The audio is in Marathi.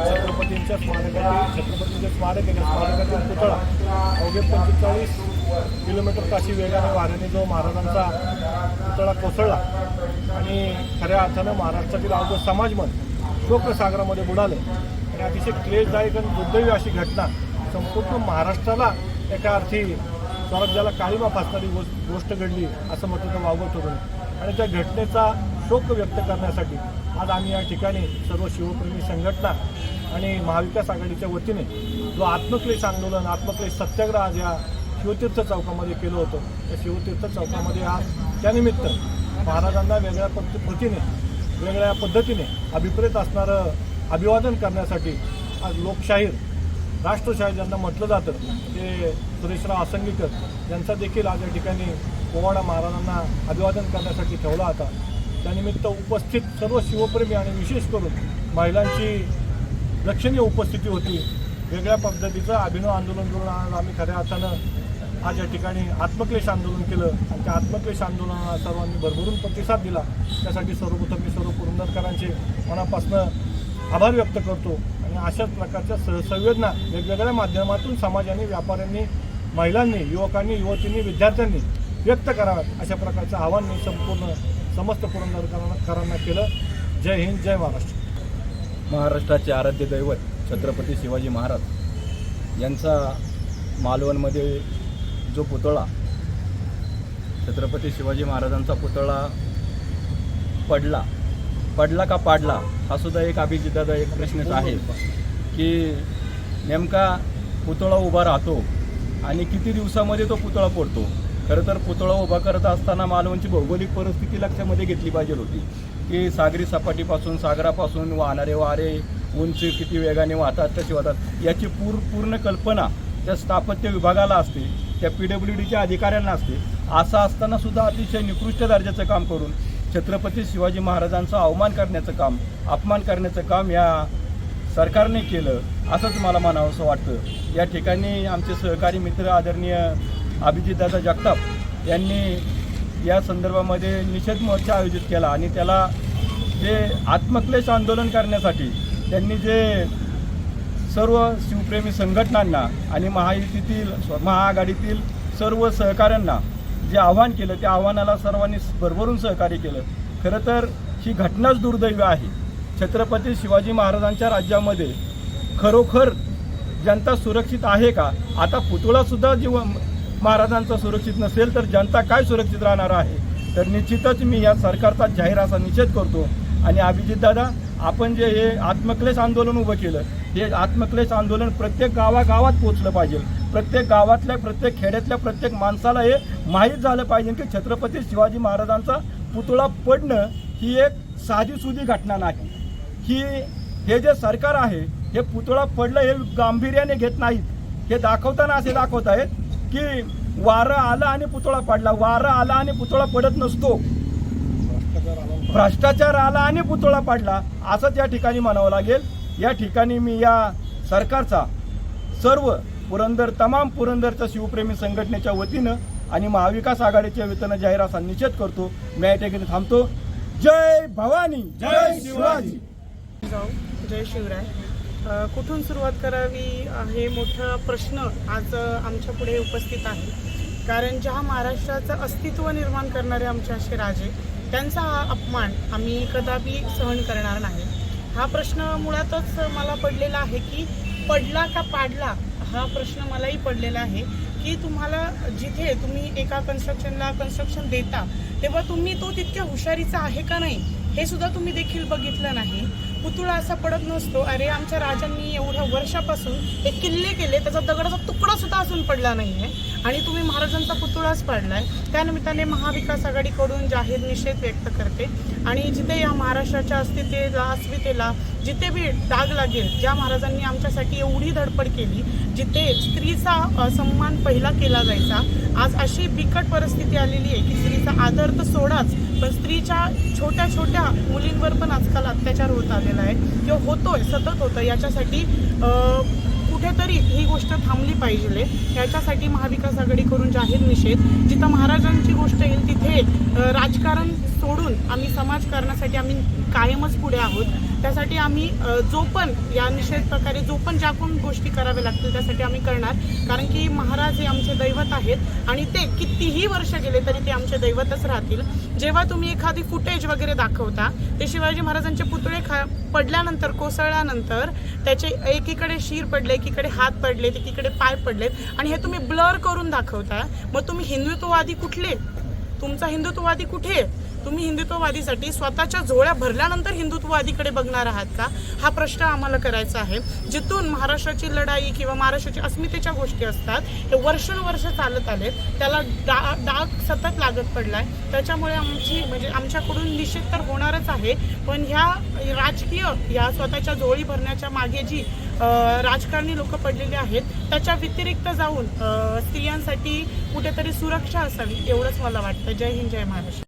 छत्रपतीच्या स्मारकातील छत्रपतीचे स्मारक आहे त्या पुतळा अवघे पंचेचाळीस किलोमीटर ताशी वेगाने वाऱ्याने जो महाराजांचा पुतळा कोसळला आणि खऱ्या अर्थानं महाराष्ट्रातील अवघं समाजमन शोकसागरामध्ये बुडालं. आणि अतिशय क्लेशदायक आणि दुर्दैवी अशी घटना संपूर्ण महाराष्ट्राला एका अर्थी स्वराज्याला काळीमा फासणारी गोष्ट गोष्ट घडली असं म्हटलं तर वावगत होतं आणि त्या घटनेचा शोक व्यक्त करण्यासाठी आज आम्ही या ठिकाणी सर्व शिवप्रेमी संघटना आणि महाविकास आघाडीच्या वतीने जो आत्मक्लेश आंदोलन आत्मक्लेश सत्याग्रह आज या शिवतीर्थ चौकामध्ये केलं होतं. त्या शिवतीर्थ चौकामध्ये आज त्यानिमित्त महाराजांना वेगळ्या पद्ध पद्धतीने वेगळ्या पद्धतीने अभिप्रेत असणारं अभिवादन करण्यासाठी आज लोकशाहीर राष्ट्रशाही ज्यांना म्हटलं जातं ते सुरेशराव असंगीकर यांचा देखील आज या ठिकाणी पोवाडा महाराजांना अभिवादन करण्यासाठी ठेवला होता. त्यानिमित्त उपस्थित सर्व शिवप्रेमी आणि विशेष करून महिलांची लक्षणीय उपस्थिती होती. वेगळ्या पद्धतीचं अभिनव आंदोलन करून आज आम्ही खऱ्या अर्थानं आज या ठिकाणी आत्मक्लेश आंदोलन केलं. आणि त्या आत्मक्लेश आंदोलनाला सर्वांनी भरभरून प्रतिसाद दिला. त्यासाठी सर्वप्रथम मी सर्व पुरंदरकरांचे मनापासून आभार व्यक्त करतो. आणि अशाच प्रकारच्या सहसंवेदना वेगवेगळ्या माध्यमातून समाजाने व्यापाऱ्यांनी महिलांनी युवकांनी युवतींनी विद्यार्थ्यांनी व्यक्त कराव्यात. अशा प्रकारचं आव्हान मी संपूर्ण समस्त पुरंदरकरांना केलं. जय हिंद जय महाराष्ट्र. महाराष्ट्राचे आराध्य दैवत छत्रपती शिवाजी महाराज यांचा मालवणमध्ये जो पुतळा छत्रपती शिवाजी महाराजांचा पुतळा पडला पडला का पाडला हा सुद्धा एक अभिजिताचा एक प्रश्नच आहे की नेमका पुतळा उभा राहतो आणि किती दिवसामध्ये तो पुतळा पडतो? खरं तर पुतळा उभा करत असताना मालवणची भौगोलिक परिस्थिती लक्षामध्ये घेतली पाहिजे होती. की सागरी सपाटीपासून सागरापासून वाहणारे वारे उंची किती वेगाने वाहतात कसे वाहतात. याची पूर पूर्ण कल्पना त्या स्थापत्य विभागाला असते त्या पी डब्ल्यू डीच्या अधिकाऱ्यांना असते. असं असताना सुद्धा अतिशय निकृष्ट दर्जाचं काम करून छत्रपती शिवाजी महाराजांचा अवमान करण्याचं काम अपमान करण्याचं काम या सरकारने केलं असंच मला म्हणावंसं वाटतं. या ठिकाणी आमचे सहकारी मित्र आदरणीय अभिजितदादा जगताप यांनी या संदर्भामध्ये निषेध मोर्चा आयोजित केला आणि त्याला जे आत्मक्लेश आंदोलन करण्यासाठी त्यांनी जे सर्व शिवप्रेमी संघटनांना आणि महायुतीतील महाआघाडीतील सर्व सहकाऱ्यांना जे आव्हान केलं त्या आव्हानाला सर्वांनी भरभरून सहकार्य केलं. खरं तर ही घटनाच दुर्दैवी आहे. छत्रपती शिवाजी महाराजांच्या राज्यामध्ये खरोखर जनता सुरक्षित आहे का? आता पुतळासुद्धा जीव महाराजांचं सुरक्षित नसेल तर जनता काय सुरक्षित राहणार आहे? तर निश्चितच मी या सरकारचा जाहीर असा निषेध करतो. आणि अभिजितदादा आपण जे हे आत्मक्लेश आंदोलन उभं केलं हे आत्मक्लेश आंदोलन प्रत्येक गावागावात पोचलं पाहिजे. प्रत्येक गावातल्या प्रत्येक खेड्यातल्या प्रत्येक माणसाला हे माहीत झालं पाहिजे की छत्रपती शिवाजी महाराजांचा पुतळा पडणं ही एक साधीसुधी घटना नाही. ही हे जे सरकार आहे हे पुतळा पडलं हे गांभीर्याने घेत नाहीत. हे दाखवताना असे दाखवत आहेत की वारं आलं आणि पुतळा पडला. वारं आला आणि पुतळा पडत नसतो. भ्रष्टाचार आला आणि पुतळा पाडला. असंच या ठिकाणी म्हणावं लागेल. या ठिकाणी मी या सरकारचा सर्व पुरंदर तमाम पुरंदरच्या शिवप्रेमी संघटनेच्या वतीनं आणि महाविकास आघाडीच्या वतीनं जाहीर असा निषेध करतो. मी या ठिकाणी थांबतो. जय भवानी. जय शिवाजी. जय शिवराय. कुठून सुरुवात करावी हे मोठा प्रश्न आज आमच्या पुढे उपस्थित आहे. कारण ज्या महाराष्ट्राचं अस्तित्व निर्माण करणारे आमचे असे राजे त्यांचा हा अपमान आम्ही कदापि सहन करणार नाही. हा प्रश्न मुळातच मला पडलेला आहे की पडला का पाडला हा प्रश्न मलाही पडलेला आहे की तुम्हाला जिथे तुम्ही एका कन्स्ट्रक्शनला कन्स्ट्रक्शन देता तेव्हा तुम्ही तो तितक्या हुशारीचा आहे का नाही हे सुद्धा तुम्ही देखील बघितलं नाही. पुतळा असा पडत नसतो. अरे आमच्या राजांनी एवढ्या वर्षापासून हे किल्ले केले त्याचा दगडाचा तुकडा सुद्धा अजून पडला नाहीये. आणि तुम्ही महाराजांचा पुतळाच पाडलाय. त्यानिमित्ताने महाविकास आघाडीकडून जाहीर निषेध व्यक्त करते. आणि जिथे या महाराष्ट्राच्या अस्तित्वाला अस्मितेला जिथे बी डाग लागेल ज्या महाराजांनी आमच्यासाठी एवढी धडपड केली जिथे स्त्रीचा सन्मान पहिला केला जायचा आज अशी बिकट परिस्थिती आलेली आहे की स्त्रीचा आदर तर सोडाच पण स्त्रीच्या छोट्या छोट्या मुलींवर पण आजकाल अत्याचार होत आलेला आहे. किंवा होतोय सतत होतं याच्यासाठी कुठेतरी ही गोष्ट थांबली पाहिजे. याच्यासाठी महाविकास आघाडी करून जाहीर निषेध. जिथं महाराजांची गोष्ट येईल तिथे राजकारण सोडून आम्ही समाजकारणासाठी आम्ही कायमच पुढे आहोत. त्यासाठी आम्ही जो पण या निषेध प्रकारे जो पण ज्या कोण गोष्टी कराव्या लागतील त्यासाठी आम्ही करणार. कारण की महाराज हे आमचे दैवत आहेत आणि ते कितीही वर्ष गेले तरी ते आमचे दैवतच राहतील. जेव्हा तुम्ही एखादी फुटेज वगैरे दाखवता ते शिवाजी महाराजांचे पुतळे खा पडल्यानंतर कोसळल्यानंतर त्याचे एकीकडे शिर पडले एकीकडे हात पडले एकीकडे पाय पडलेत आणि हे तुम्ही ब्लर करून दाखवता. मग तुम्ही हिंदुत्ववादी कुठले? तुमचा हिंदुत्ववादी कुठे? तुम्ही हिंदुत्ववादीसाठी स्वतःच्या झोळ्या भरल्यानंतर हिंदुत्ववादीकडे बघणार आहात का? हा प्रश्न आम्हाला करायचा आहे. जिथून महाराष्ट्राची लढाई किंवा महाराष्ट्राची अस्मितेच्या गोष्टी असतात हे वर्षानुवर्ष चालत आले. त्याला डा डाग सतत लागत पडलाय. त्याच्यामुळे आमची म्हणजे आमच्याकडून निषेध तर होणारच आहे. पण ह्या राजकीय या स्वतःच्या झोळी भरण्याच्या मागे जी राजकारणी लोक पडलेली आहेत त्याच्या व्यतिरिक्त जाऊन स्त्रियांसाठी कुठेतरी सुरक्षा असावी एवढंच मला वाटतं. जय हिंद जय महाराष्ट्र.